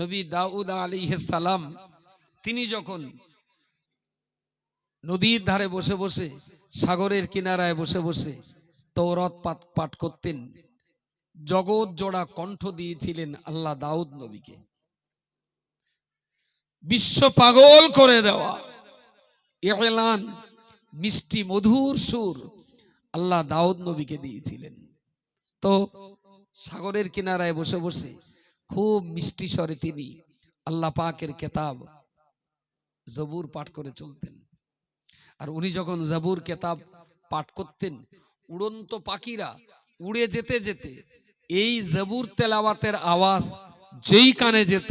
নবী দাউদ আলী সালাম, তিনি যখন নদীর ধারে বসে বসে, সাগরের কিনারায় বসে বসে তৌরত পাঠ পাঠ করতেন, জগৎ জোড়া কণ্ঠ দিয়েছিলেন আল্লাহ দাউদ নবীকে। বিশ্ব পাগল করে দেওয়া, এলান, মিষ্টি মধুর সুর আল্লাহ দাউদ নবীকে দিয়েছিলেন। তো সাগরের কিনারায় বসে বসে খুব মিষ্টি স্বরে তিনি আল্লাহ পাকের কেতাব জবুর পাঠ করে চলতেন। আর উনি যখন জবুর কেতাব পাঠ করতেন, উড়ন্ত পাখিরা উড়ে যেতে যেতে এই জবুর তেলাওয়াতের আওয়াজ যেই কানে যেত,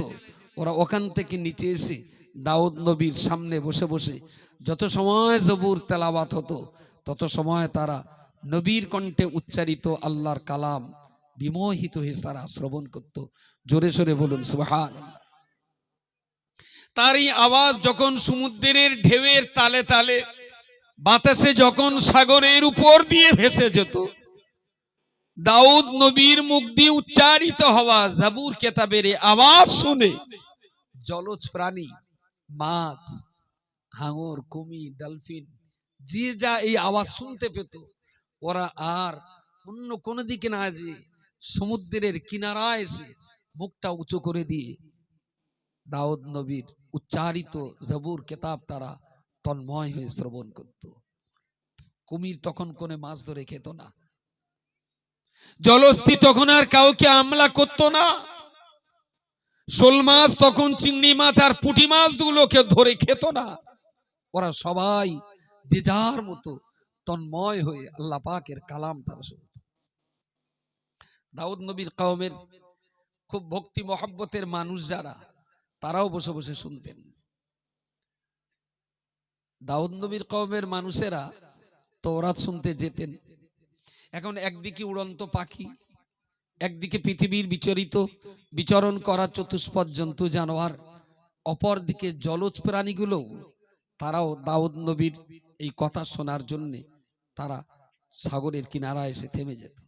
ওরা ওখান থেকে নিচে এসে দাউদ নবীর সামনে বসে বসে যত সময় জবুর তেলাওয়াত হতো, তত সময় তারা নবীর কণ্ঠে উচ্চারিত আল্লাহর কালাম বিমোহিত হয়ে তারা শ্রবণ করত। জোরে সোরে বলুন সুবহান তার এই আওয়াজ যখন সমুদ্রের ঢেউয়ের তালে তালে, বাতাসে যখন সাগরের উপর দিয়ে ভেসে যেত, দাউদ নবীর মুখ দিয়ে উচ্চারিত হওয়া জাবুর কেতাবের আওয়াজ শুনে জলজ প্রাণী, মাছ, হাঙর কুমির ডলফিন, যে যা এই আওয়াজ শুনতে পেত, ওরা আর অন্য কোনো দিকে না যে সমুদ্রের কিনারায় এসে মুখটা উঁচু করে দিয়ে দাউদ নবীর উচ্চারিত জবুর কেতাব তারা তন্ময় হয়ে শ্রবণ করত। কুমির তখন কোনে মাছ ধরে খেত না। জলস্থি তখন আর কাউকে আমলা করত না। শোল মাছ তখন চিংড়ি মাছ আর পুঁটি মাছ গুলোকে ধরে খেত না। ওরা সবাই যে যার মতো তন্ময় হয়ে আল্লাহ পাকের কালাম তারা দাউদ নবীর কওমের খুব ভক্তি, মহব্বতের মানুষ যারা, তারাও বসে বসে শুনতেন। দাউদ নবীর কওমের মানুষেরা তওরাত শুনতে যেতেন। এখন একদিকে উড়ন্ত পাখি, একদিকে পৃথিবীর বিচরিত, বিচরণ করা চতুষ্পদ জন্তু জানোয়ার অপর দিকে জলজ প্রাণীগুলো তারাও দাউদ নবীর এই কথা শোনার জন্যে তারা সাগরের কিনারা এসে থেমে যেত।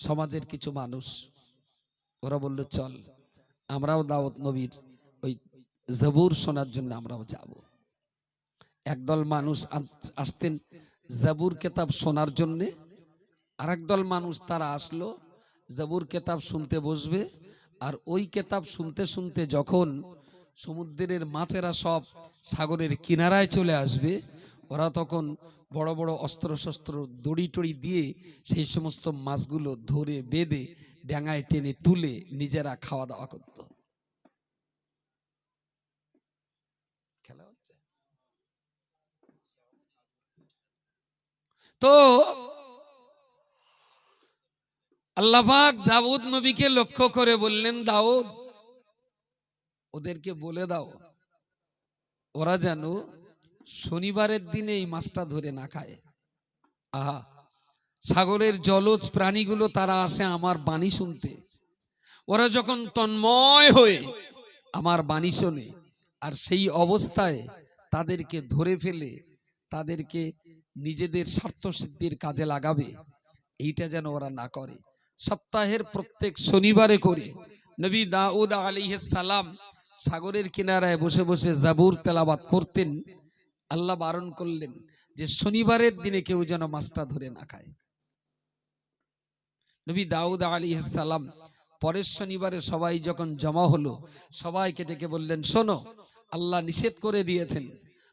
সমাজের কিছু মানুষ, ওরা বলল, চল, আমরাও দাউদ নবীর ওই জবুর শোনার জন্য আমরাও যাব। একদল মানুষ আস- আসতেন জাবুর কেতাব শোনার জন্যে, আরেক দল মানুষ তারা আসলো, জাবুর কেতাব শুনতে বসবে, আর ওই কেতাব শুনতে শুনতে যখন সমুদ্রের মাছেরা সব সাগরের কিনারায় চলে আসবে, ওরা তখন বড় বড় অস্ত্র শস্ত্র দড়ি টড়ি দিয়ে সেই সমস্ত মাছগুলো ধরে, বেঁধে ড্যাঙায় টেনে তুলে নিজেরা খাওয়া দাওয়া করত। তো আল্লাহাক দাউদ নবীকে লক্ষ্য করে বললেন, দাউদ, ওদেরকে বলে দাও, ওরা যেন শনিবারের দিনে এই মাছটা ধরে না খায়। আহা, সাগরের জলজ প্রাণীগুলো তারা আসে আমার বাণী শুনতে। ওরা যখন তন্ময় হয়ে আমার বাণী শোনে আর সেই অবস্থায় তাদেরকে ধরে ফেলে, তাদেরকে নিজেদের স্বার্থ সিদ্ধির কাজে লাগাবে, এইটা যেন ওরা না করে। সপ্তাহের প্রত্যেক শনিবারে করে নবী দাউদ সালাম সাগরের কিনারায় বসে বসে জাবুর তেলাবাত করতেন। আল্লাহ বারণ করলেন যে শনিবারের দিনে কেউ যেন মাছটা ধরে না খায়। নবী দাউদ আলী সালাম পরের শনিবারে সবাই যখন জমা হলো, সবাইকে ডেকে বললেন, শোনো, আল্লাহ নিষেধ করে দিয়েছেন,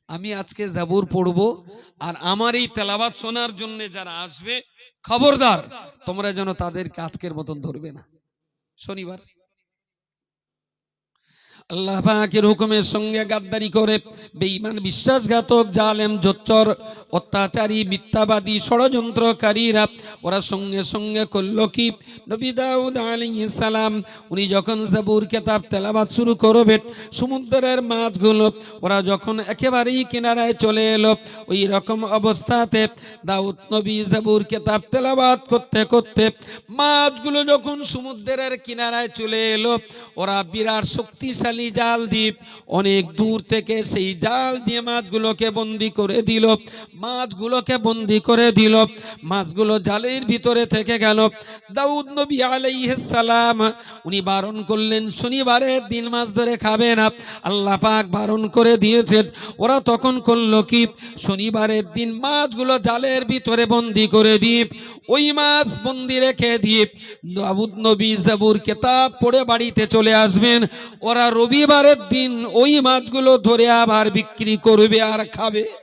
আমি আজকে জাবুর পড়ব আর আমার এই তেলাবাদ শোনার জন্য যারা আসবে, খবরদার, তোমরা যেন তাদেরকে আজকের মতন ধরবে না। শনিবার। আল্লাহ পাকের হুকুমের সঙ্গে গাদ্দারি করে বেঈমান, বিশ্বাসঘাতক, জালেম, জোচ্চর, অত্যাচারী, মিথ্যাবাদী, ষড়যন্ত্রকারীরা ওরা সঙ্গে সঙ্গে করল কি? নবী দাউদ আলাইহিস সালাম, উনি যখন জাবুর কেতাব তেলাবাত শুরু করবে, সমুদ্রের মাছগুলো, ওরা যখন একেবারেই কিনারায় চলে এলো, ওই রকম অবস্থাতে দাউদ নবী জাবুর কেতাব তেলাবাত করতে করতে মাছগুলো যখন সমুদ্রের কিনারায় চলে এলো, ওরা বিরাট শক্তিশালী শক্তিশালী জাল দ্বীপ। অনেক দূর থেকে সেই জাল দিয়ে মাছগুলোকে বন্দি করে দিল। মাছগুলোকে বন্দি করে দিল। মাছগুলো জালের ভিতরে থেকে গেল। দাউদ নবী সালাম, উনি বারণ করলেন শনিবারের দিন মাছ ধরে খাবে না। আল্লাহ পাক বারণ করে দিয়েছেন। ওরা তখন করল কি? শনিবারের দিন মাছগুলো জালের ভিতরে বন্দি করে দ্বীপ। ওই মাছ বন্দি রেখে দ্বীপ। দাউদ নবী জাবুর কেতাব পড়ে বাড়িতে চলে আসবেন। ওরা রবিবারের দিন ওই মাছগুলো ধরে আবার বিক্রি করবে আর খাবে।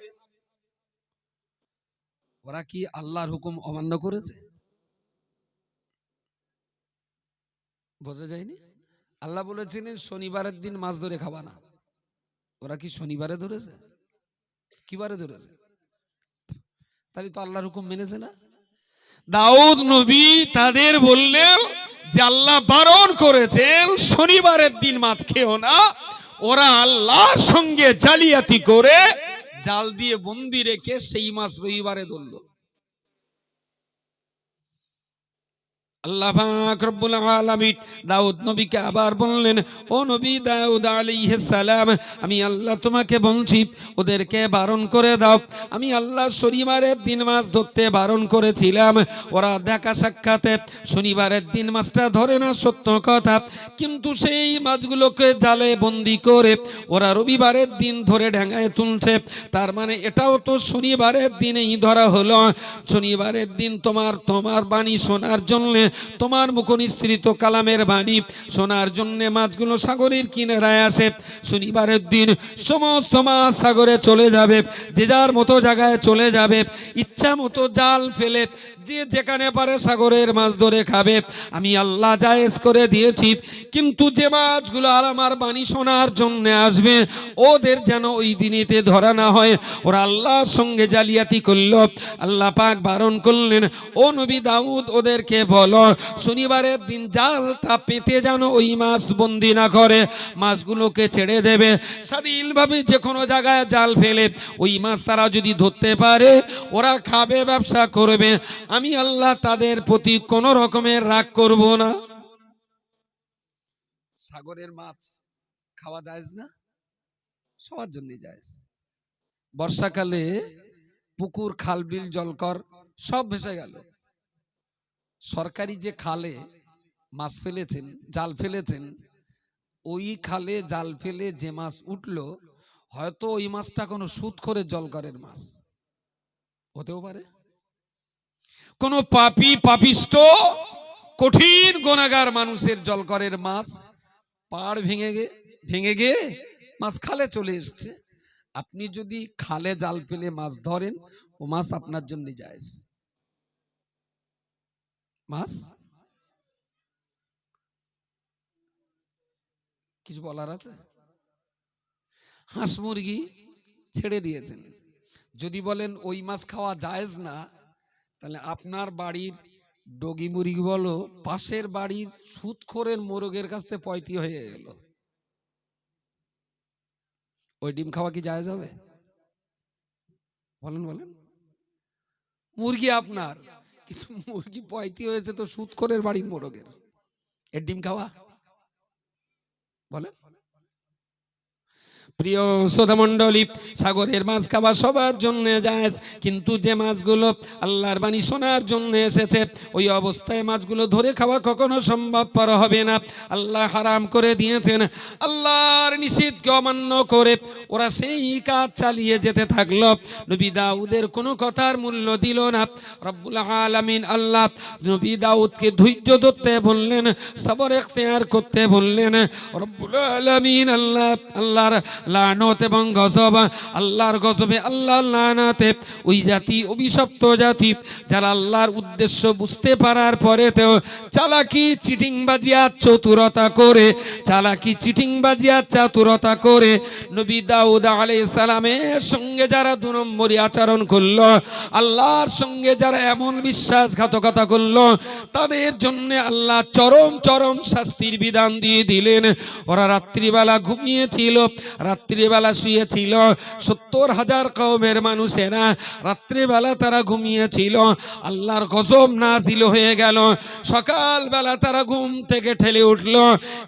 ওরা কি আল্লাহর হুকুম অমান্য করেছে? বোঝা যায়নি? আল্লাহ বলেছিলেন শনিবারের দিন মাছ ধরে খাবা না। ওরা কি শনিবারে ধরেছে? কিবারে ধরেছে? তাহলে তো আল্লাহর হুকুম মেনেছে না। দাউদ নবী তাদের বললেন যে আল্লাহ বারণ করেছেন, শনিবারের দিন মাছ খেও না। ওরা আল্লাহর সঙ্গে জালিয়াতি করে জাল দিয়ে বন্দি রেখে সেই মাছ রবিবারে ধরলো। আল্লাহ রব্বুল আলামিন দাউদ নবীকে আবার বললেন, ও নবী দাউদ সালাম, আমি আল্লাহ তোমাকে বলছি, ওদেরকে বারণ করে দাও। আমি আল্লাহ শনিবারের দিন মাছ ধরতে বারণ করেছিলাম। ওরা দেখা সাক্ষাতে শনিবারের দিন মাছটা ধরে না, সত্য কথা। কিন্তু সেই মাছগুলোকে জালে বন্দি করে ওরা রবিবারের দিন ধরে ঢাঙায় তুলছে। তার মানে এটাও তো শনিবারের দিনেই ধরা হলো। শনিবারের দিন তোমার তোমার বাণী শোনার জন্য তোমার মুখনিসৃত কালামের বাণী শোনার জন্য মাছগুলো সাগরের কিনারায় আসে। শনিবারের দিন সমস্ত মাছ সাগরে চলে যাবে, যে যার মতো জায়গায় চলে যাবে, ইচ্ছা মতো জাল ফেলে যে যেখানে পারে সাগরের মাছ ধরে খাবে। আমি আল্লাহ জায়েজ করে দিয়েছি, কিন্তু যে মাছগুলো আর আমার বাণী শোনার জন্য আসবে, ওদের যেন ওই দিনেতে ধরা না হয়। ওরা আল্লাহর সঙ্গে জালিয়াতি করল, আল্লাহ পাক বারণ করলেন, ও নবী দাউদ, ওদেরকে বলো, শনিবারের দিন জালটা পেতে যেন ওই মাছ বন্দি না করে, মাছগুলোকে ছেড়ে দেবে। স্বাধীনভাবে যে কোনো জায়গায় জাল ফেলে, ওই মাছ তারা যদি ধরতে পারে, ওরা খাবে, ব্যবসা করবে। আমি আল্লাহ তাদের প্রতি কোনো রকমের রাগ করব না। সাগরের মাছ খাওয়া যায় না? সবার জন্য যায় বর্ষাকালে পুকুর খাল বিল জলকর সব ভেসে গেল। সরকারি যে খালে মাছ ফেলেছেন, জাল ফেলেছেন, ওই খালে জাল ফেলে যে মাছ উঠল, হয়তো ওই মাছটা কোনো সুদ করে জলকরের মাছ। হতেও পারে। কোন পাপি পাপিষ্ট কঠিন গোনাগার মানুষের জলকরের মাছ পাড় ভেঙে গে, ভেঙে গিয়ে মাছ খালে চলে এসছে। আপনি যদি খালে জাল ফেলে মাছ ধরেন, ও মাছ আপনার জন্য যায় মাছ? কিছু বলার আছে? হাঁস মুরগি ছেড়ে দিয়েছেন। যদি বলেন ওই মাছ খাওয়া জায়েজ না তাহলে আপনার বাড়ির ডগি মুরগি বলো, পাশের বাড়ির সুদখোরের মোরগের কাছ থেকে পয়তি হয়ে গেল ওই ডিম খাওয়া কি জায়েজ যাবে বলেন বলেন। মুরগি আপনার, কিন্তু মুরগি পয়তি হয়েছে তো সুদখোরের বাড়ির মোরগের। এর ডিম খাওয়া? বলেন। প্রিয় শ্রোতা মণ্ডলী সাগরের মাছ খাওয়া সবার জন্য যায় কিন্তু যে মাছগুলো আল্লাহর বাণী শোনার জন্য এসেছে, ওই অবস্থায় মাছগুলো ধরে খাওয়া কখনো সম্ভবপর হবে না। আল্লাহ হারাম করে দিয়েছেন, আল্লাহর নিষিদ্ধকে অমান্য করে ওরা সেই কাজ চালিয়ে যেতে থাকল। নবী দাউদের কোনো কথার মূল্য দিল না। রব্বুল আলামিন আল্লাহ নবী দাউদকে ধৈর্য ধরতে বললেন, সবর এখতিয়ার করতে বললেন, রব্বুল আলামিন আল্লাহ, আল্লাহর লানত এবং গজব, আল্লাহর গজবে, আল্লাহর লানাতে। ওই জাতি, অভিশপ্ত জাতি, যারা আল্লাহর উদ্দেশ্য বুঝতে পারার পরে পরেতেও চালাকি, চিটিংবাজি আর চতুরতা করে, চালাকি, চিটিংবাজি আর চাতুরতা করে, নবী দাউদ আলাইহিস সালামের সঙ্গে যারা দু নম্বরী আচরণ করল, আল্লাহর সঙ্গে যারা এমন বিশ্বাসঘাতকতা করল, তাদের জন্য আল্লাহ চরম চরম শাস্তির বিধান দিয়ে দিলেন। ওরা রাত্রিবেলা ঘুমিয়েছিল রাত্রিবেলা শুয়েছিল। সত্তর হাজার কৌমের মানুষেরা রাত্রিবেলা তারা ঘুমিয়েছিল। আল্লাহর গজব নাজিল হয়ে গেল। সকালবেলা তারা ঘুম থেকে ঠেলে উঠল।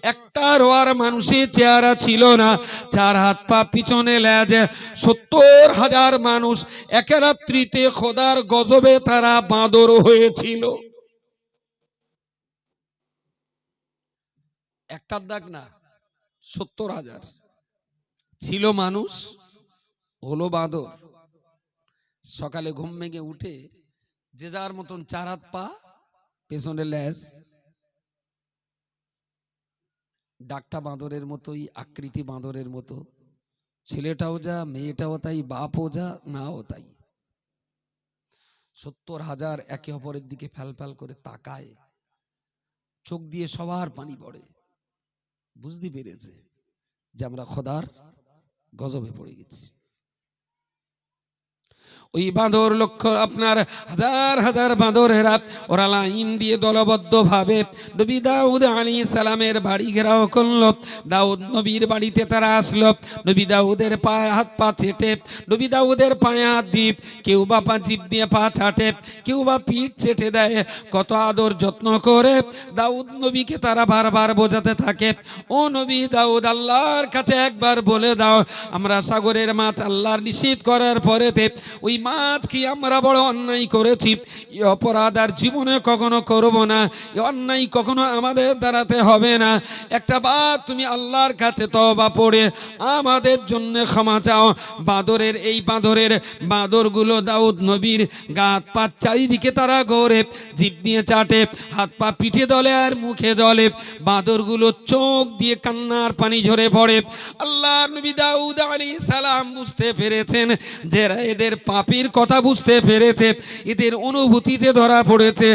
একটা রোয়ার মানুষের চেহারা ছিল না। চার হাত পা পিছনে লেজে। সত্তর হাজার মানুষ এক রাত্রিতে খোদার গজবে তারা বাঁদর হয়েছিল। একটার দাগ না, সত্তর হাজার। ছিল মানুষ, হলো বাঁদর। সকালে ঘুম ভেঙে উঠে যে যার মতন চার হাত পা, পেছনে ল্যাস ডাকটা বাঁদরের মতোই, আকৃতি বাঁদরের মতো। ছেলেটাও যা, মেয়েটাও তাই, বাপও যা নাও তাই। সত্তর হাজার একে অপরের দিকে ফ্যাল ফ্যাল করে তাকায়। চোখ দিয়ে সবার পানি পড়ে। বুঝতে পেরেছে যে আমরা খোদার গজবে পড়ে গেছি। ওই বাঁদর লক্ষ্য আপনার হাজার হাজার বাঁদরেরা ওরা লাইন দিয়ে দলবদ্ধ ভাবে নবী দাউদ আলী সালামের বাড়ি ঘেরাও করল। দাউদ নবীর বাড়িতে তারা আসলো। নবী দাউদের পায়ে হাত পা চেটে নবী দাউদের পায়ে হাত দ্বীপ কেউ বা পা জিপ দিয়ে পা ছাটে, কেউ বা পিঠ চেটে দেয়। কত আদর যত্ন করে দাউদ নবীকে তারা বারবার বোঝাতে থাকে। ও নবী দাউদ, আল্লাহর কাছে একবার বলে দাও, আমরা সাগরের মাছ আল্লাহর নিষেধ করার পরেতে ওই মাছ কি আমরা বড় অন্যায় করেছি? এই অপরাধ আর জীবনে কখনো করব না। অন্যায় কখনো আমাদের দ্বারাতে হবে না। একটা বাদ তুমি আল্লাহর কাছে তবা পড়ে আমাদের জন্য ক্ষমা চাও। বাদরের এই বাঁদরের বাঁদরগুলো দাউদ নবীর গাত পাত চারিদিকে তারা গড়ে, জিভ দিয়ে চাটে, হাত পা পিঠে দলে আর মুখে দলে। বাঁদরগুলো চোখ দিয়ে কান্নার পানি ঝরে পড়ে। আল্লাহ নবী দাউদ আলী সালাম বুঝতে পেরেছেন যে এদের পাপির কথা বুঝতে পেরেছে, এদের অনুভূতিতে ধরা পড়েছে,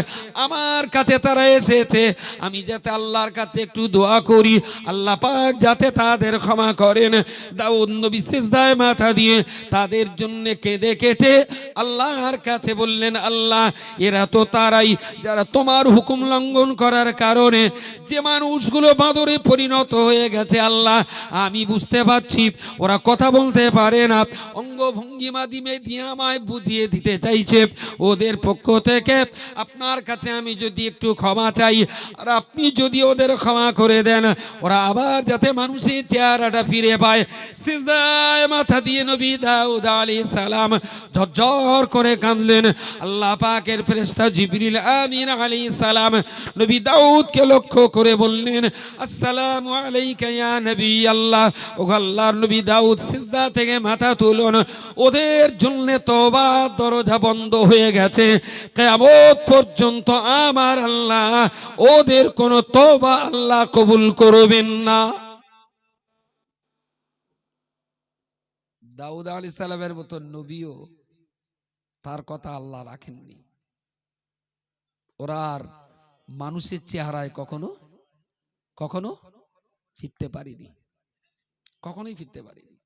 আমার কাছে তারা এসেছে, আমি যাতে আল্লাহর কাছে একটু দোয়া করি, আল্লাহ পাক যাতে তাদের ক্ষমা করেন। দাউদ নবী সিজদায় মাথা দিয়ে তাদের জন্য কেঁদে কেটে আল্লাহর কাছে বললেন, আল্লাহ, এরা তো তারাই, যারা তোমার হুকুম লঙ্ঘন করার কারণে যে মানুষগুলো বাঁদরে পরিণত হয়ে গেছে, আল্লাহ, আমি বুঝতে পারছি, ওরা কথা বলতে পারে না। অঙ্গভঙ্গিমা দিমে দিয়ে আমায় বুঝিয়ে দিতে চাইছে ওদের পক্ষ থেকে। আপনার কাছে আমি যদি একটু ক্ষমা চাই, আর আপনি যদি ওদের ক্ষমা করে দেন, ওরা আবার যাতে মানুষের চেহারাটা ফিরে পায়। সিজদায় মাথা দিয়ে নবী দাউদ আলী সালাম ঝরঝর করে কাঁদলেন। আল্লাহ পাকের ফেরেশতা জিবরিল আমিন আলী সালাম নবী দাউদকে লক্ষ্য করে বললেন, আসসালামু আলাইকা ইয়া নবী আল্লাহ। ও আল্লাহর নবী দাউদ সিজদা থেকে মাথা তুলুন। ওদের জন্য তওবা দরজা বন্ধ হয়ে গেছে, কিয়ামত পর্যন্ত আমার আল্লাহ ওদের কোনো তওবা আল্লাহ কবুল করবেন না। দাউদ আলী সালামের মতো নবীও তার কথা আল্লাহ রাখেননি। ওরা আর মানুষের চেহারায় কখনো কখনো ফিরতে পারিনি। কখনোই ফিরতে পারিনি।